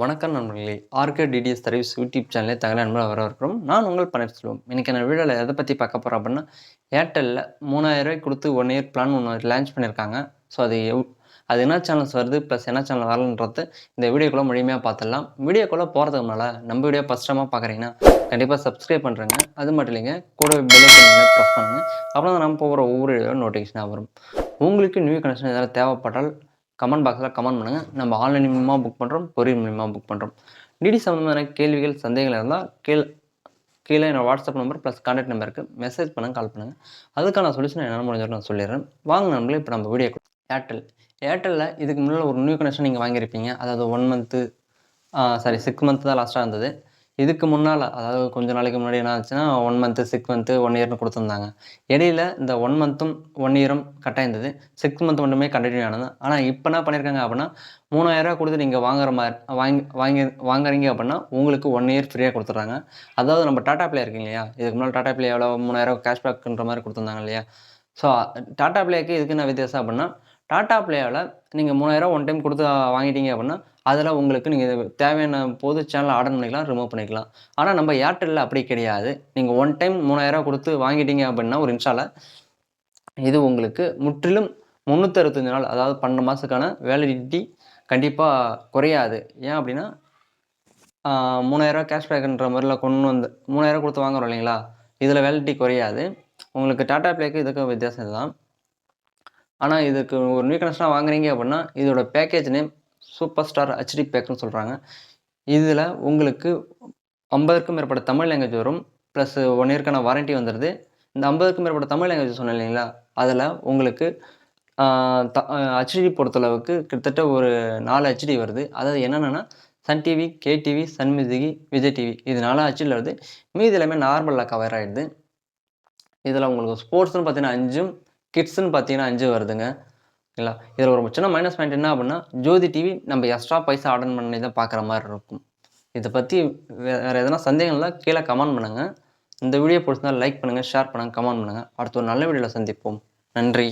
வணக்கம் நண்பர்களே. RK DTS service YouTube சேனலே தகவல் நண்பர்கள் வரவேற்கிறோம். நான் உங்கள் பன்னீர்செல்வம் இன்றைக்கி நான் வீடியோவில் எதை பற்றி பார்க்க போகிறோம் அப்படின்னா ஏர்டெல்லில் மூணாயிரரூவாய் கொடுத்து ஒன் இயர் பிளான் ஒன்று லான்ச் பண்ணியிருக்காங்க. ஸோ அது எவ் அது என்ன சேனல்ஸ் வருது ப்ளஸ் என்ன சேனல் வரலன்றது இந்த வீடியோக்குள்ளே முழுமையாக பார்த்துடலாம். வீடியோக்குள்ளே போகிறதுக்கு முன்னால் நம்ம வீடியோ ஃபஸ்ட் டைமாக பார்க்குறீங்கன்னா கண்டிப்பாக சப்ஸ்கிரைப் பண்ணுறேங்க அது மட்டும் இல்லைங்க கூட பெல்லைக்கன் ப்ரெஸ் பண்ணுங்கள் அப்புறம் தான் நம்ம போகிற ஒவ்வொரு நோட்டிஃபிகேஷனாக வரும். உங்களுக்கு நியூ கனெக்ஷன் எதாவது தேவைப்பட்டால் கமெண்ட் பாக்ஸில் கமெண்ட் பண்ணுங்கள் நம்ம ஆன்லைன் மூலியமாக புக் பண்ணுறோம் கொரியர் மூலியமாக புக் பண்ணுறோம் டிடி சம்மந்தமான கேள்விகள் சந்தேகங்கள் இருந்தால் கீழே கீழே என்னோட வாட்ஸ்அப் நம்பர் ப்ளஸ் கான்டாக்ட் நம்பருக்கு மெசேஜ் பண்ணுங்கள் கால் பண்ணுங்கள் அதுக்கான சொல்யூஷன் என்னால் முடிஞ்ச நான் சொல்லிடுறேன். வாங்க நம்மளே இப்போ நம்ம வீடியோ ஏர்டெல் ஏர்டெல்லில் இதுக்கு முன்னால் ஒரு நியூ கனெக்ஷன் நீங்கள் வாங்கியிருப்பீங்க. அதாவது one month sorry six month தான் லாஸ்ட்டாக இருந்தது. இதுக்கு முன்னால் அதாவது கொஞ்ச நாளைக்கு முன்னாடி என்ன ஆச்சுன்னா one month six month one இயர்னு கொடுத்துருந்தாங்க. இடையில இந்த ஒன் மந்த்தும் ஒன் இயரும் கட்டாக இருந்தது சிக்ஸ் மந்த் மட்டுமே கண்டினியூ ஆனது. ஆனால் இப்போ என்ன பண்ணியிருக்காங்க அப்படின்னா மூணாயிரரூவா கொடுத்து நீங்கள் வாங்குற மாதிரி வாங்கி வாங்கி வாங்குறீங்க அப்படின்னா உங்களுக்கு ஒன் இயர் ஃப்ரீயாக கொடுத்துட்றாங்க. அதாவது நம்ம டாட்டா பிளே இருக்கீங்க இல்லையா? இதுக்கு முன்னால் டாட்டா பிளே எவ்வளோ மூணாயிரம் கேஷ்பேக்குன்ற மாதிரி கொடுத்துருந்தாங்க இல்லையா? ஸோ டாட்டா பிளேக்கு இதுக்கு என்ன வித்தியாசம் அப்படின்னா டாட்டா பிளேவில் நீங்கள் மூணாயிரம் ஒன் டைம் கொடுத்து வாங்கிட்டீங்க அப்படின்னா அதில் உங்களுக்கு நீங்கள் தேவையான போது சேனல் ஆர்டர் பண்ணிக்கலாம் ரிமூவ் பண்ணிக்கலாம். ஆனால் நம்ம ஏர்டெல்லில் அப்படி கிடையாது. நீங்கள் ஒன் டைம் மூணாயிரம் கொடுத்து வாங்கிட்டீங்க அப்படின்னா ஒரு இன்ஸ்டாவில் இது உங்களுக்கு முற்றிலும் முந்நூற்றறுபத்தஞ்சு நாள் அதாவது பன்னெண்டு மாதத்துக்கான வேலிடிட்டி கண்டிப்பாக குறையாது. ஏன் அப்படின்னா மூணாயிரரூவா கேஷ்பேக்குன்ற மாதிரிலாம் கொண்டு வந்து மூணாயிரம் கொடுத்து வாங்குறோம் இல்லைங்களா? இதில் வேலிடிட்டி குறையாது. உங்களுக்கு டாட்டா பிளேக்கு இதுக்கு வித்தியாசம் இதுதான். ஆனால் இதுக்கு ஒரு நியூ கனெக்ஷனாக வாங்குறீங்க அப்படின்னா இதோட package name super star HD பேக்னு சொல்கிறாங்க இதில் உங்களுக்கு ஐம்பதுக்கும் மேற்பட்ட தமிழ் லாங்குவேஜ் வரும். ப்ளஸ் ஒன் இயர்க்கான வாரண்ட்டி வந்துடுது இந்த ஐம்பதுக்கும் மேற்பட்ட தமிழ் லாங்குவேஜ் சொன்னேன் இல்லைங்களா? அதில் உங்களுக்கு த ஹெச்டி பொறுத்தளவுக்கு கிட்டத்தட்ட ஒரு நாலு ஹெச்டி வருது. அதாவது என்னென்னா Sun TV K TV Sun music Vijay TV இது நாலு ஹெச்டியில் வருது. மீதி எல்லாமே நார்மலாக கவர் ஆகிடுது இதில் உங்களுக்கு ஸ்போர்ட்ஸ்னு பார்த்தீங்கன்னா அஞ்சும் கிட்ஸ்ன்னு பார்த்தீங்கன்னா அஞ்சு வருதுங்க. இல்லை இதில் ஒரு சின்ன மைனஸ் பாயிண்ட் என்ன அப்படின்னா ஜோதி டிவி நம்ம எக்ஸ்ட்ரா பைசா ஆர்டர் பண்ணி தான் பார்க்குற மாதிரி இருக்கும். இதை பற்றி வேறு எதனா சந்தேகம்லாம் கீழே கமெண்ட் பண்ணுங்கள் இந்த வீடியோ பிடிச்சிருந்தால் லைக் பண்ணுங்கள் ஷேர் பண்ணுங்கள் கமெண்ட் பண்ணுங்கள் அடுத்த ஒரு நல்ல வீடியோவில் சந்திப்போம். நன்றி.